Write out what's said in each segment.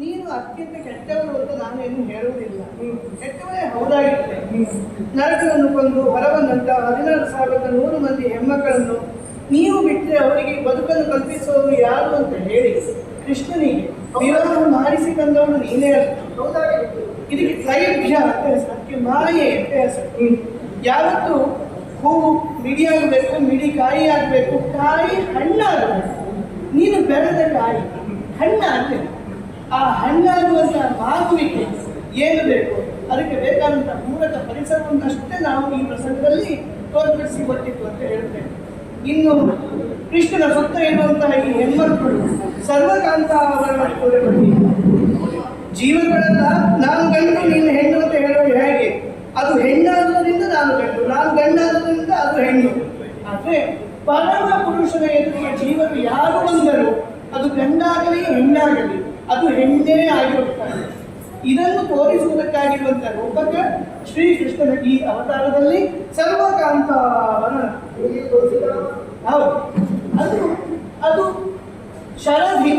ನೀನು ಅತ್ಯಂತ ಕೆಟ್ಟವರು ಅಂತ ನಾನು ಏನು ಹೇಳುವುದಿಲ್ಲ. ಕೆಟ್ಟವರೇ ಹೌದಾಗಿರುತ್ತೆ ನರಕವನ್ನು ಕೊಂದು ಹೊರಬಂದಂತ ಹದಿನಾರು ಸಾವಿರದ ನೂರು ಮಂದಿ ಹೆಣ್ಮಕ್ಕಳನ್ನು ನೀವು ಬಿಟ್ಟರೆ ಅವರಿಗೆ ಬದುಕನ್ನು ಕಲ್ಪಿಸುವವರು ಯಾರು ಅಂತ ಹೇಳಿ ಕೃಷ್ಣನಿಗೆ ವಿವಾಹ ಮಾಡಿಸಿ ತಂದವನು ನೀನೇ ಇದಕ್ಕೆ ತ್ರೈಭ್ಯ ಅಂತ ಅದಕ್ಕೆ ಮಾಯೆ ಅಂತ ಹೆಸರು. ಯಾವತ್ತು ಹೂವು ಮಿಡಿಯಾಗಬೇಕು, ಮಿಡಿ ಕಾಯಿ ಆಗಬೇಕು ಕಾಯಿ ಹಣ್ಣಾಗಬೇಕು. ನೀನು ಬೆಳೆದ ಕಾಯಿ. ಹಣ್ಣಾಗಬೇಕು ಆ ಹಣ್ಣಾಗುವಂತಹ ಮಾಗುವಿಕೆ ಏನು ಬೇಕು? ಅದಕ್ಕೆ ಬೇಕಾದಂತ ಮೂಲಕ ಪರಿಸರವನ್ನಷ್ಟೇ ನಾವು ಈ ಪ್ರಸಂಗದಲ್ಲಿ ತೋರ್ಪಡಿಸಿ ಕೊಟ್ಟಿತ್ತು ಅಂತ ಹೇಳ್ತೇನೆ. ಇನ್ನು ಕೃಷ್ಣನ ಸುತ್ತ ಇರುವಂತಹ ಈ ಹೆಣ್ಮಕ್ಕಳು ಸರ್ವಕಾಂತಾವರಣ ಜೀವಗಳೆಲ್ಲ ನಾನು ಗಂಡು ನಿನ್ನ ಹೆಣ್ಣು ಅಂತ ಹೇಳೋದು ಹೇಗೆ? ಅದು ಹೆಣ್ಣಾದ್ರಿಂದ ನಾನು ಗಂಡು, ನಾನು ಗಂಡಾದ್ರಿಂದ ಅದು ಹೆಣ್ಣು. ಆದ್ರೆ ಪರಮ ಪುರುಷನ ಎದುರಿಗೆ ಜೀವನ ಯಾರು ಬಂದರು ಅದು ಗಂಡಾಗಲಿ ಹೆಣ್ಣಾಗಲಿ ಅದು ಹೆಣ್ಣೇ ಆಗಿರುತ್ತಾರೆ ಇದನ್ನು ತೋರಿಸುವುದಕ್ಕಾಗಿರುವಂತಹ ರೂಪಕ ಶ್ರೀಕೃಷ್ಣನ ಈ ಅವತಾರದಲ್ಲಿ ಸರ್ವಕಾಂತ ಹೌದು. ಅದು ಅದು ಶರಧಿ.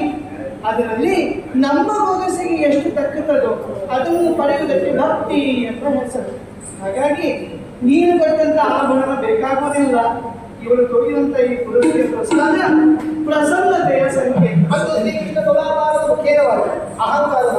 ಅದರಲ್ಲಿ ನಮ್ಮ ಮನಸ್ಸಿಗೆ ಎಷ್ಟು ತಕ್ಕದೋ ಅದನ್ನು ಪಡೆಯುವುದಕ್ಕೆ ಭಕ್ತಿ ಅಂತ ಹೆಸರು. ಹಾಗಾಗಿ ನೀನು ಕೊಟ್ಟಂತ ಆಭರಣ ಬೇಕಾಗುವುದಿಲ್ಲ. ಇವರು ತೊಗಿದಂತ ಈ ಪ್ರಸಾದ ಪ್ರಸನ್ನತೆಯ ಸಂಖ್ಯೆ. அகங்காரம்